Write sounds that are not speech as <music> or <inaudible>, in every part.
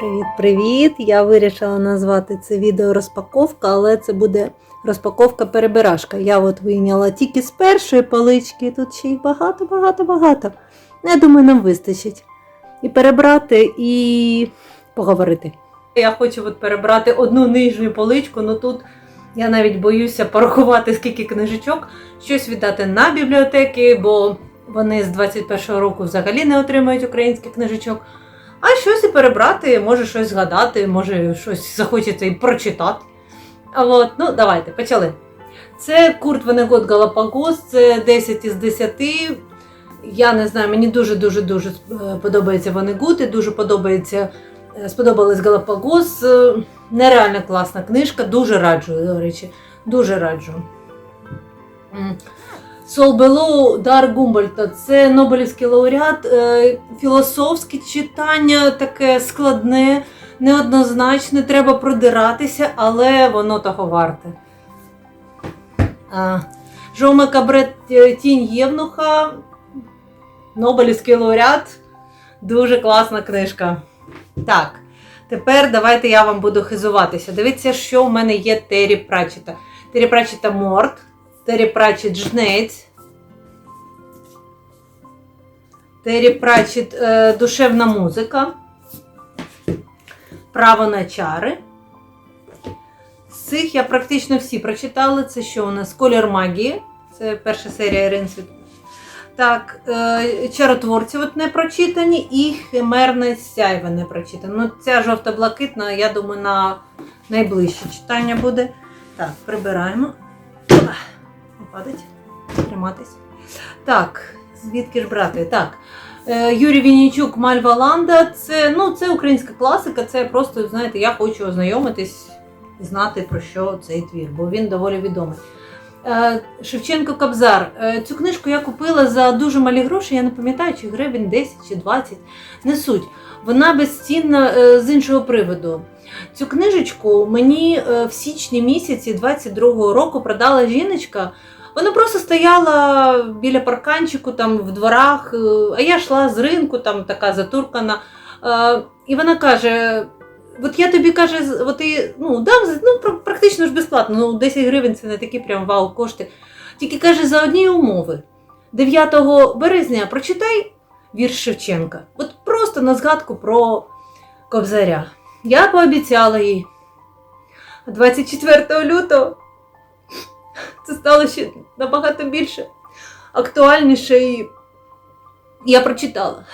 Привіт-привіт! Я вирішила назвати це відео розпаковка, але це буде розпаковка перебирашка. Я от вийняла тільки з першої полички, тут ще їх багато-багато-багато. Я думаю, нам вистачить. І перебрати, і поговорити. Я хочу от перебрати одну нижню поличку, але тут я навіть боюся порахувати, скільки книжечок, щось віддати на бібліотеки, бо вони з 21-го року взагалі не отримують українських книжечок. А щось і перебрати, може щось згадати, може щось захочеться і прочитати. От, ну, давайте, почали. Це Курт Венегот Галапагос, це 10 із 10. Я не знаю, мені дуже-дуже дуже е, подобається Ванегут і дуже подобається, е, сподобалась Галапагос. Е, Нереально класна книжка, дуже раджу, до речі, дуже раджу. Сол Белоу Дар Гумбольта це Нобелівський лауреат, е, філософське читання таке складне, неоднозначне, треба продиратися, але воно того варте. Жоме Кабрет е, Тінь Євнуха, Нобелівський лауреат. Дуже класна книжка. Так, тепер давайте я вам буду хизуватися. Дивіться, що в мене є Террі Пратчета. Террі Пратчета Морт. Террі Пратчет Жнець. Террі Пратчет е, Душевна музика. Право на чари. З цих я практично всі прочитала. Це що у нас? Колір магії. Це перша серія Ірин. Так, е, чаротворці от не прочитані і химерне сяйве не прочитане. Ну, ця жовто-блакитна, я думаю, на найближче читання буде. Так, прибираємо. Падать. Триматись. Так, звідки ж брати? Так. Е, Юрій Віннічук, Мальва Ланда. Це, ну, це українська класика, це просто, знаєте, я хочу ознайомитись і знати про що цей твір, бо він доволі відомий. Е, Шевченко Кобзар. Е, Цю книжку я купила за дуже малі гроші, я не пам'ятаю, чи гривень 10 чи 20. Не суть. Вона безцінна з іншого приводу. Цю книжечку мені в січні місяці 22-го року продала жіночка. Вона просто стояла біля парканчику там в дворах, е, а я йшла з ринку, там така затуркана. Е, І вона каже: от я тобі каже, от і, ну, за- ну, практично ж безплатно. Ну, 10 гривень це не такі прям вау кошти. Тільки каже, за одні умови. 9 березня прочитай вірш Шевченка. От просто на згадку про Кобзаря. Я пообіцяла їй. 24 лютого це стало ще набагато більше актуальніше і я прочитала.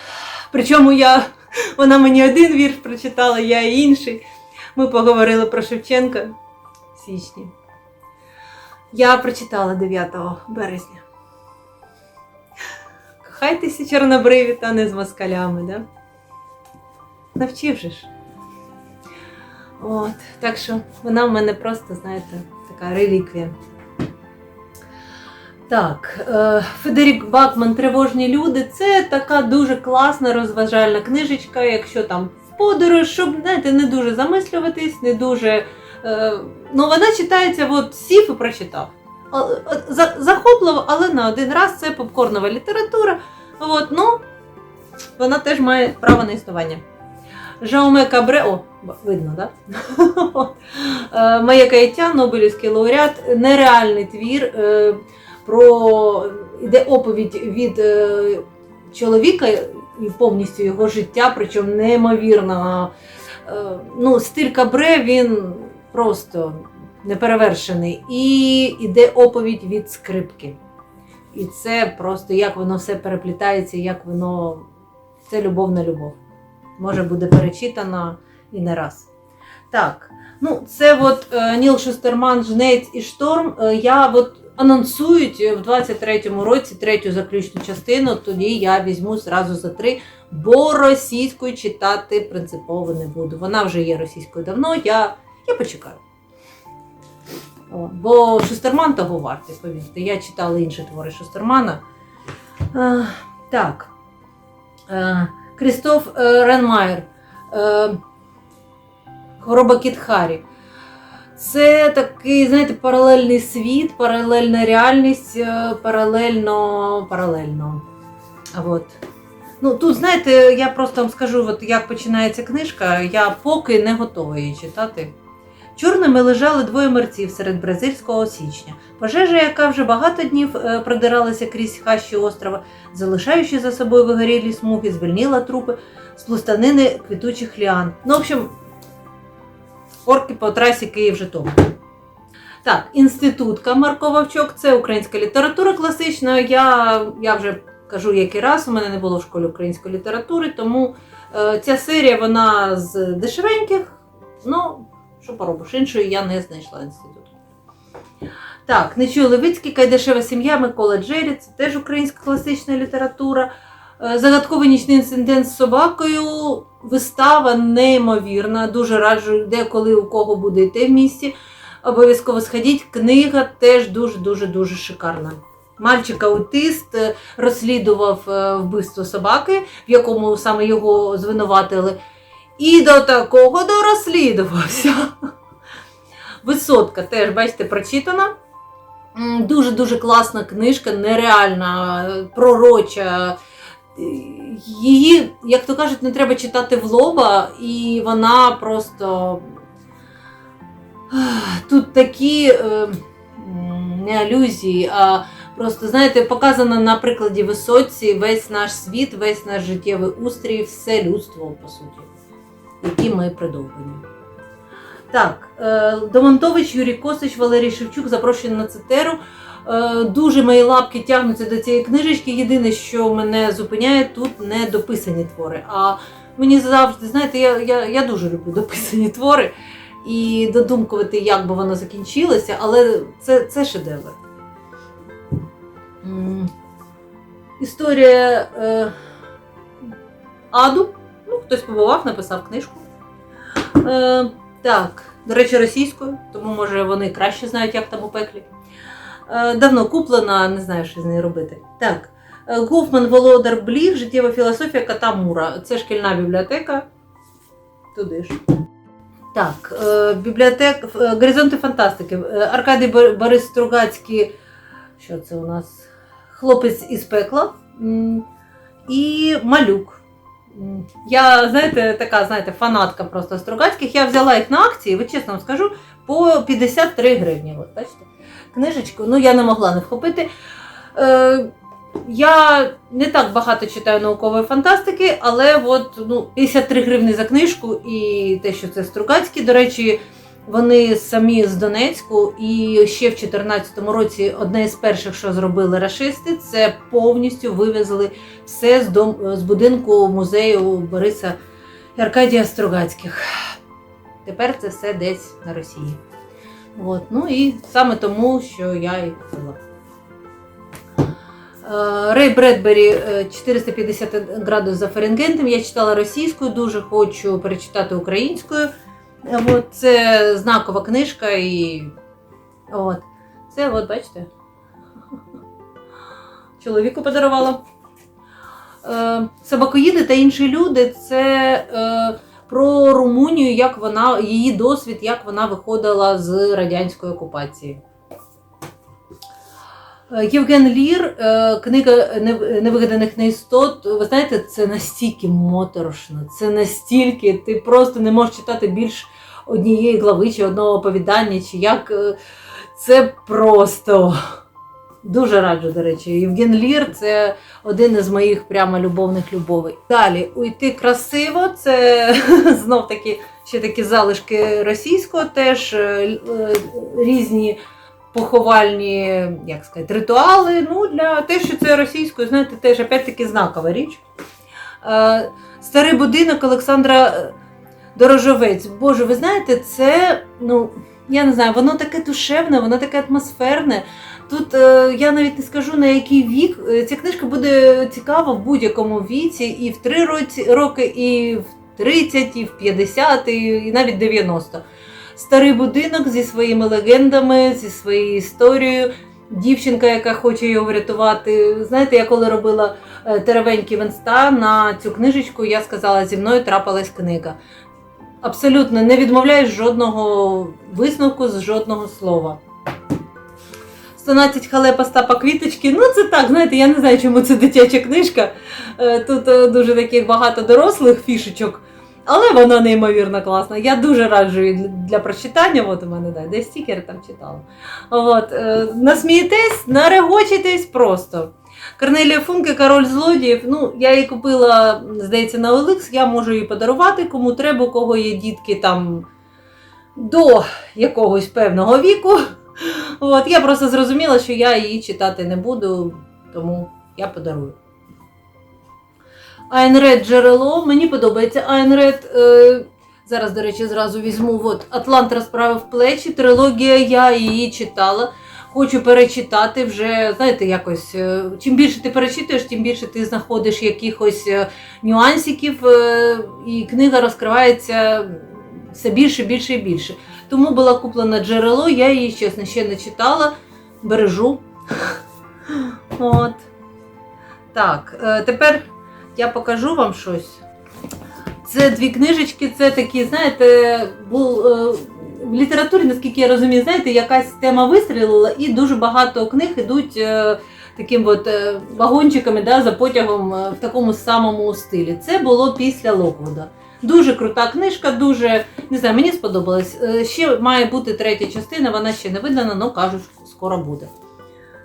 Причому я, вона мені один вірш прочитала, я інший. Ми поговорили про Шевченка в січні. Я прочитала 9 березня. Кохайтеся чорнобриві та не з москалями, да? Навчив же ж. От, так що вона в мене просто, знаєте, така реліквія. Так, е, Федерік Бакман Тривожні люди це така дуже класна розважальна книжечка, якщо там в подорож, щоб знаєте, не дуже замислюватись, не дуже. Е, ну, вона читається, от сів і прочитав. Захопливо, але на один раз це попкорнова література. От, ну, вона теж має право на існування. Жауме Кабре, о, видно. Да? <laughs> Моє каяття, Нобелівський лауреат, нереальний твір. Про іде оповідь від е, чоловіка і повністю його життя, причому неймовірно. Е, ну, стиль Кабре він просто неперевершений. І іде оповідь від скрипки. І це просто як воно все переплітається, як воно. Це любов на любов. Може буде перечитано і не раз. Так, ну це от е, Ніл Шустерман, Жнець і Шторм. Я от анонсують в 23-му році третю заключну частину, тоді я візьму зразу за три, бо російською читати принципово не буду. Вона вже є російською давно, я, я почекаю. О, бо Шустерман того вартий, повірте. Я читала інші твори Шустермана. А, так. Е, Крістоф е, Ренмайер. Е, Хвороба Кіт Харі. Це такий, знаєте, паралельний світ, паралельна реальність, е, паралельно, паралельно. От. Ну, тут, знаєте, я просто вам скажу, от як починається книжка, я поки не готова її читати. Чорними лежали двоє мерців серед бразильського січня. Пожежа, яка вже багато днів е, продиралася крізь хащі острова, залишаючи за собою вигорілі смуги, звільнила трупи з плустанини квітучих ліан. Ну, в общем, орки по трасі Київ-Житомир. Так, інститутка Марко Вовчок це українська література класична. Я, я вже кажу який раз, у мене не було в школі української літератури, тому е, ця серія вона з дешевеньких. Ну, що поробиш, іншої я не знайшла інституту. Так, Нечуй Левицький, Кайдашева сім'я, Микола Джері, це теж українська класична література. Е, Загадковий нічний інцидент з собакою. Вистава неймовірна. Дуже раджу, де коли у кого буде йти в місті. Обов'язково сходіть. Книга теж дуже-дуже дуже шикарна. Мальчик аутист е, розслідував е, вбивство собаки, в якому саме його звинуватили. І до такого дорозслідувався. Висотка теж, бачите, прочитана. Дуже-дуже класна книжка, нереальна, е, пророча. Е, Її, як то кажуть, не треба читати в лоба, і вона просто. Тут такі е, не алюзії, а просто, знаєте, показано на прикладі висоці весь наш світ, весь наш життєвий устрій, все людство, по суті, які ми придовбані. Так, е, Домонтович, Юрій Косич, Валерій Шевчук запрошені на цитеру. Е, Дуже мої лапки тягнуться до цієї книжечки. Єдине, що мене зупиняє, тут не дописані твори. А мені завжди, знаєте, я, я, я дуже люблю дописані твори і додумкувати, як би воно закінчилося, але це, це шедевр. Історія е, Аду. Ну, хтось побував, написав книжку. Е, так, до речі, російською, тому може вони краще знають, як там у пеклі. Е, давно куплена, не знаю, що з нею робити. Так. е, Гофман Володар Бліх, життєва філософія кота Мура. Це шкільна бібліотека. Туди ж. Так, е, бібліотека Горизонти фантастики. Аркадій Борис Стругацький. Що це у нас? Хлопець із пекла. І малюк. Я, знаєте, така, знаєте, фанатка просто Стругацьких. Я взяла їх на акції, ви чесно вам скажу, по 53 гривні. От, бачите? Книжечку, ну я не могла не вхопити. Е, я не так багато читаю наукової фантастики, але от, ну, 53 гривні за книжку і те, що це Стругацькі, до речі, вони самі з Донецьку, і ще в 2014 році одне з перших, що зробили рашисти, це повністю вивезли все з, дом, з будинку музею Бориса Аркадія Стругацьких. Тепер це все десь на Росії. От, ну і саме тому, що я і купила. Е, Рей Бредбері е, 450 градусів за Фаренгейтом. Я читала російською, дуже хочу перечитати українською. От, це знакова книжка і от. Це, от, бачите, чоловіку подарувала. Е, Собакоїди та інші люди це е, про Румунію, як вона, її досвід, як вона виходила з радянської окупації. Е, Євген Лір, е, книга «Нев- невигаданих неістот. Ви знаєте, це настільки моторошно, це настільки, ти просто не можеш читати більш однієї глави чи одного оповідання, чи як. е, Це просто дуже раджу, до речі. Євген Лір це один із моїх прямо любовних любовей. Далі уйти красиво, це <laughs> знов таки ще такі залишки російського, теж різні поховальні, як сказати, ритуали. Ну, для те, що це російською, знаєте, теж опять-таки знакова річ. Е, Старий будинок Олександра е, Дорожовець. Боже, ви знаєте, це, ну, я не знаю, воно таке душевне, воно таке атмосферне. Тут е, я навіть не скажу на який вік. Ця книжка буде цікава в будь-якому віці, і в 3 році, роки, і в 30, і в 50, і, і навіть 90. Старий будинок зі своїми легендами, зі своєю історією. Дівчинка, яка хоче його врятувати. Знаєте, я коли робила е, теревенькі венста на цю книжечку, я сказала, зі мною трапилась книга. Абсолютно не відмовляюсь з жодного висновку, з жодного слова. 112 халепа Стапа квіточки. Ну, це так, знаєте, я не знаю, чому це дитяча книжка. Е, Тут е, дуже таких багато дорослих фішечок, але вона неймовірно класна. Я дуже раджу її для, прочитання. От у мене да, десь стікер там читала. От, е, насмієтесь, нарегочитесь просто. Корнелія Функе, король злодіїв. Ну, я її купила, здається, на OLX, я можу її подарувати, кому треба, у кого є дітки там до якогось певного віку. От, я просто зрозуміла, що я її читати не буду, тому я подарую. Айнред джерело. Мені подобається Айнред. Е, зараз, до речі, зразу візьму. От, Атлант розправив плечі. Трилогія, я її читала. Хочу перечитати вже, знаєте, якось. е, Чим більше ти перечитуєш, тим більше ти знаходиш якихось е, нюансиків, е, і книга розкривається все більше, більше і більше. Тому була куплена джерело, я її, чесно, ще не читала. Бережу. <laughs> От. Так, тепер я покажу вам щось. Це дві книжечки, це такі, знаєте, був, е, в літературі, наскільки я розумію, знаєте, якась тема вистрілила, і дуже багато книг ідуть е, таким от е, вагончиками да, за потягом е, в такому самому стилі. Це було після Локвуда. Дуже крута книжка, дуже не знаю, мені сподобалось. Е, Ще має бути третя частина, вона ще не видана, але кажуть, скоро буде.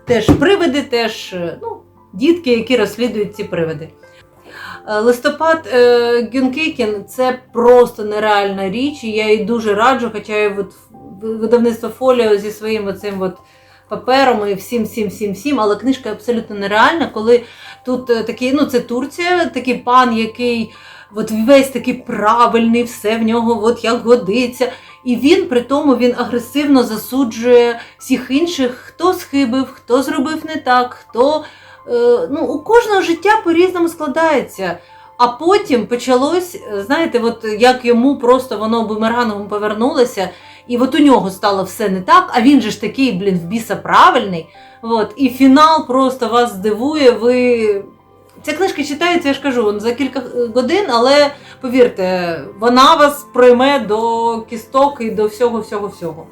Теж привиди, теж е, ну, дітки, які розслідують ці привиди. Е, Листопад е, Гюнкейкін це просто нереальна річ, і я її дуже раджу, хоча і от видавництво фоліо зі своїм оцим от папером і всім, всім, всім, всім, але книжка абсолютно нереальна, коли тут е, такий, ну це Турція, такий пан, який от весь такий правильний, все в нього от як годиться. І він при тому він агресивно засуджує всіх інших, хто схибив, хто зробив не так, хто ну, у кожного життя по-різному складається. А потім почалось, е, знаєте, от як йому просто воно бумерангом повернулося, і от у нього стало все не так, а він же ж такий, блін, в біса правильний. От, і фінал просто вас здивує. Ви... Ця книжка читається, я ж кажу, за кілька е, годин, але повірте, вона вас прийме до кісток і до всього-всього-всього.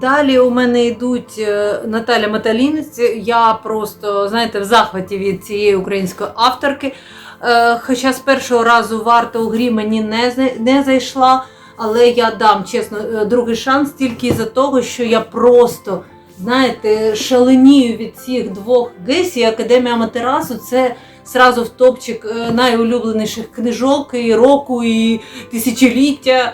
Далі у мене йдуть е, Наталя Маталінець. Я просто, знаєте, в захваті від цієї української авторки. Е, Хоча з першого разу варта у грі мені не, не зайшла, але я дам чесно е, другий шанс тільки за того, що я просто, знаєте, шаленію від цих двох гесі. Академія Матерасу це сразу в топчик найулюбленіших книжок і року, і тисячоліття.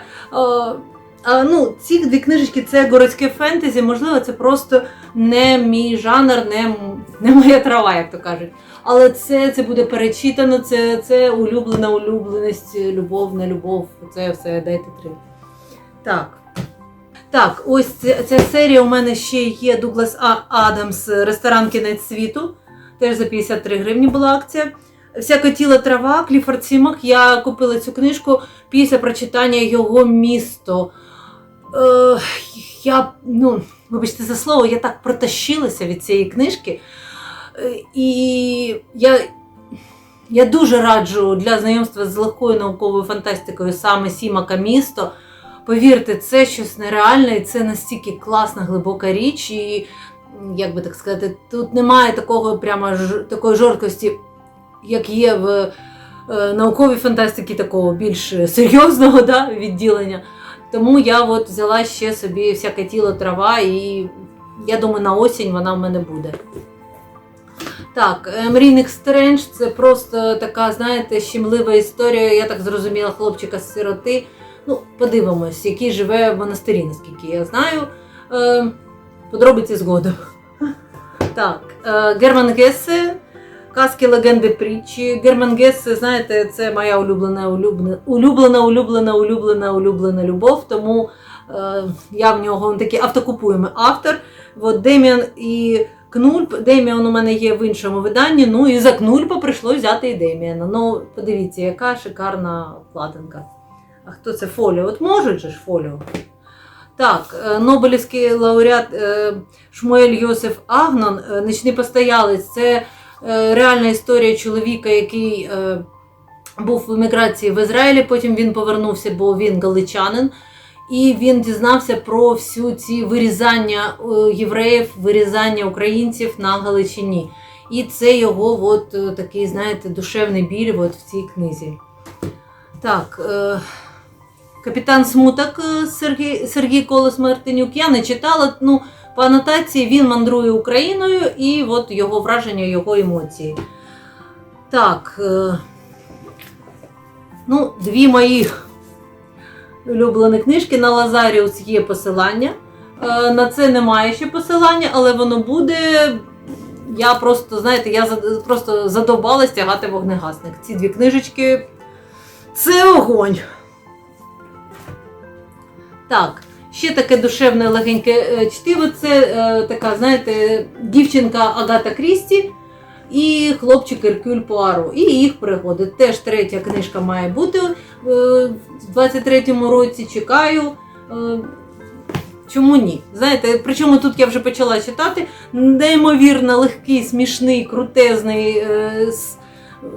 Ну, ці дві книжечки це городське фентезі, можливо, це просто не мій жанр, не, не моя трава, як то кажуть. Але це, це буде перечитано, це, це улюблена улюбленість, любов, не любов. Це все дайте три. Так. Так, ось ця, ця серія у мене ще є Дуглас А. Адамс, ресторан Кінець світу. Теж за 53 гривні була акція. Вся котіла трава, Кліфорд Сімак. Я купила цю книжку після прочитання його місто. Е, я, ну, вибачте за слово, я так протащилася від цієї книжки. Е, І я, я дуже раджу для знайомства з легкою науковою фантастикою саме Сімака місто. Повірте, це щось нереальне, і це настільки класна, глибока річ. І, як би так сказати, тут немає такого прямо ж, такої жорсткості, як є в е, науковій фантастиці, такого більш серйозного да, відділення. Тому я от взяла ще собі всяке тіло трава, і я думаю, на осінь вона в мене буде. Так, е, Мрійник Стрендж це просто така, знаєте, щемлива історія. Я так зрозуміла, хлопчика з сироти. Ну, подивимось, який живе в монастирі, наскільки я знаю. Е, подробиці згодом. <laughs> Так, е, Герман Гессе, казки, легенди, притчі. Герман Гессе, знаєте, це моя улюблена, улюблена, улюблена, улюблена, улюблена, улюблена любов. Тому е, я в нього такий автокупуємий автор. От Деміан і Кнульп. Деміан у мене є в іншому виданні. Ну і за Кнульпа прийшлося взяти і Деміана. Ну, подивіться, яка шикарна вкладинка. А хто це фоліо? От можуть же ж фоліо. Так, е, Нобелівський лауреат е, Шмуель Йосиф Агнон, е, нічний постоялець. Це реальна історія чоловіка, який е, був в еміграції в Ізраїлі. Потім він повернувся, бо він галичанин. і він дізнався про всю ці вирізання е, євреїв, вирізання українців на Галичині. І це його от, е, такий, знаєте, душевний біль от в цій книзі. Так, е, Капітан Смуток е, Сергій, Сергій Колос Мартинюк. Я не читала. Ну, по анотації він мандрує Україною і от його враження, його емоції. Так. Е, ну, дві мої улюблені книжки. На Лазаріус є посилання. Е, на це немає ще посилання, але воно буде. Я просто, знаєте, я просто задовбалась тягати вогнегасник. Ці дві книжечки це огонь. Так, ще таке душевне легеньке е, чтиво. Це е, така, знаєте, дівчинка Агата Крісті і хлопчик Еркюль Пуаро. І їх пригоди. Теж третя книжка має бути е, в 23-му році. Чекаю. Е, Чому ні? Знаєте, причому тут я вже почала читати. Неймовірно легкий, смішний, крутезний е,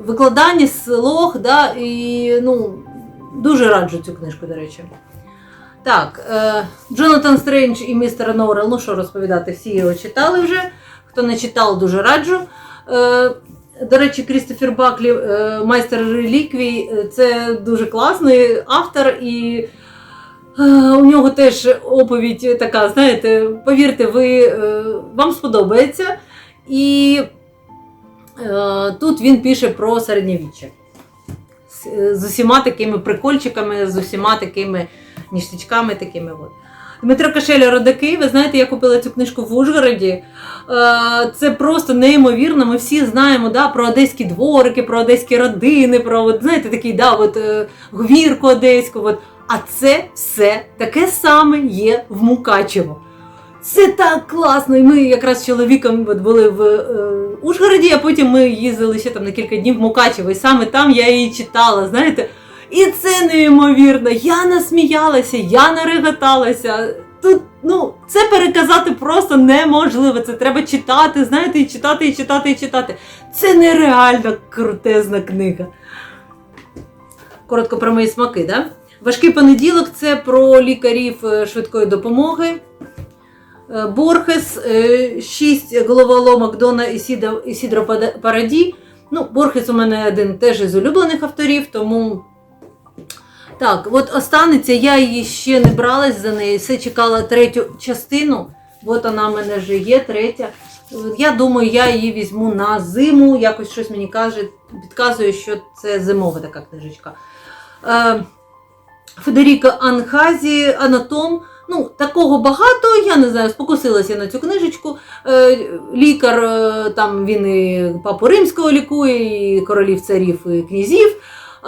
викладання, слог, да, і ну, дуже раджу цю книжку, до речі. Так, е, Джонатан Стрендж і містер Норрел, ну що розповідати, всі його читали вже. Хто не читав, дуже раджу. Е, до речі, Крістофер Баклі, е, майстер реліквій, це дуже класний автор, і у нього теж оповідь така, знаєте, повірте, ви, вам сподобається. І тут він пише про середньовіччя. З усіма такими прикольчиками, з усіма такими ніштячками такими. От. Дмитро Кашеля Родаки, ви знаєте, я купила цю книжку в Ужгороді. Е, Це просто неймовірно. Ми всі знаємо да, про одеські дворики, про одеські родини, про от, знаєте, такий да, от, е, говірку одеську. От. А це все таке саме є в Мукачево. Це так класно. І ми якраз з чоловіком от були в е, Ужгороді, а потім ми їздили ще там на кілька днів в Мукачево. І саме там я її читала, знаєте. І це неймовірно. Я насміялася, я нареготалася. Тут, ну, це переказати просто неможливо. Це треба читати, знаєте, і читати, і читати, і читати. Це нереально крутезна книга. Коротко про мої смаки, да? Важкий понеділок це про лікарів е, швидкої допомоги. Е, Борхес, е, шість головоломок Дона Ісідро Параді. Ну, Борхес у мене один теж із улюблених авторів, тому. Так, от останеться, я її ще не бралась за неї, все чекала третю частину. От вона в мене вже є, третя. Я думаю, я її візьму на зиму. Якось щось мені каже, підказує, що це зимова така книжечка. Е, Федеріко Анхазі, Анатом. Ну, такого багато, я не знаю, спокусилася на цю книжечку. Е, лікар, е, там він і папу римського лікує, і королів царів, і князів.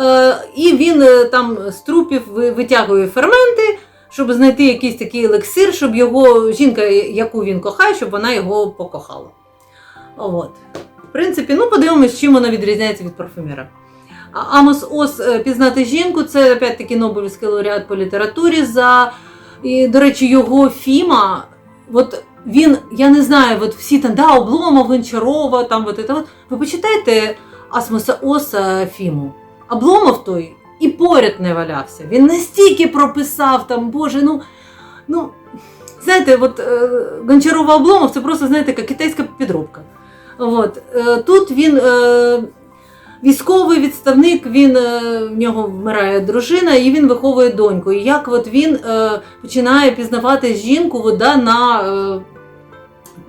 Е, і він е, там з трупів витягує ферменти, щоб знайти якийсь такий елексир, щоб його жінка, яку він кохає, щоб вона його покохала. От. В принципі, ну подивимось, чим вона відрізняється від парфюмера. А Амос Ос е, пізнати жінку це опять-таки Нобелівський лауреат по літературі. За, і, до речі, його Фіма. От він, я не знаю, от всі там, да, Обломов, Гончарова, там, от, це, от. ви почитайте Асмоса Оса Фіму. Обломов той і поряд не валявся. Він настільки прописав там, Боже, ну, ну знаєте, от е, Гончарова Обломов це просто, знаєте, така китайська підробка. От. Е, тут він е, військовий відставник, він, е, в нього вмирає дружина, і він виховує доньку. І як от він е, починає пізнавати жінку от, да, на, е,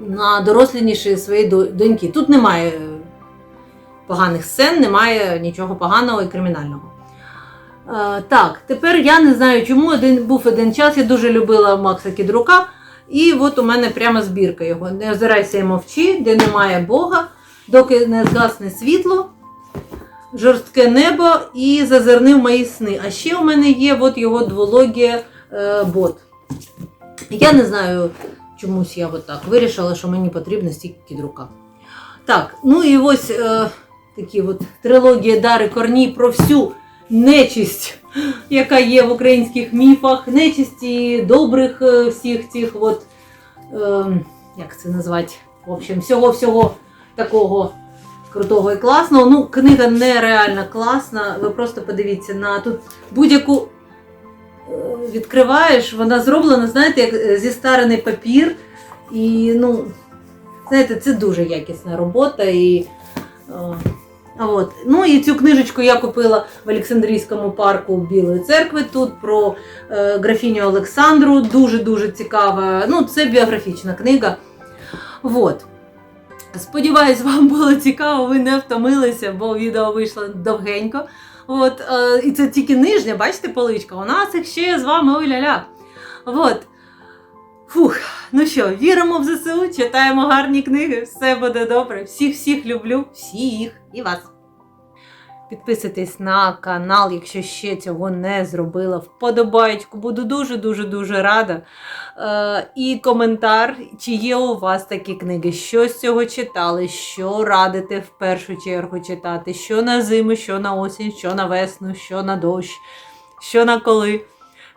на доросліші своєї доньки. Тут немає е, поганих сцен, немає нічого поганого і кримінального. Е, так, тепер я не знаю, чому один, був один час, я дуже любила Макса Кідрука. І от у мене прямо збірка його. Не озирайся і мовчи, де немає Бога, доки не згасне світло, жорстке небо і зазирни в мої сни. А ще у мене є от його двологія е, бот. Я не знаю, чомусь я от так вирішила, що мені потрібно стільки кідрука. Так, ну і ось е, такі от трилогія Дари Корній про всю нечисть, яка є в українських міфах, нечисті добрих е, всіх цих от, е, як це назвати, в общем, всього-всього такого крутого і класного. Ну, книга нереально класна. Ви просто подивіться на тут будь-яку е, відкриваєш, вона зроблена, знаєте, як е, зі старений папір. І, ну, знаєте, це дуже якісна робота. І, от. Ну і цю книжечку я купила в Олександрійському парку Білої церкви. Тут про е, графіню Олександру. Дуже-дуже цікава. Ну, це біографічна книга. От. Сподіваюсь, вам було цікаво, ви не втомилися, бо відео вийшло довгенько. От, е, і це тільки нижня, бачите, поличка. У нас їх ще з вами ой-ля-ля. От. Фух, ну що, віримо в ЗСУ, читаємо гарні книги, все буде добре. Всіх всіх люблю, всіх і вас. Підписуйтесь на канал, якщо ще цього не зробила. Вподобаєчку, буду дуже-дуже дуже рада. Е, і коментар, чи є у вас такі книги, що з цього читали, що радите в першу чергу читати, що на зиму, що на осінь, що на весну, що на дощ, що на коли.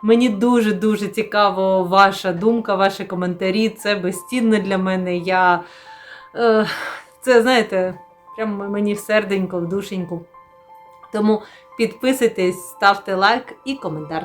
Мені дуже-дуже цікаво ваша думка, ваші коментарі. Це безцінно для мене. Я, е, це, знаєте, прямо мені в серденько, в душеньку. Тому підписуйтесь, ставте лайк і коментар.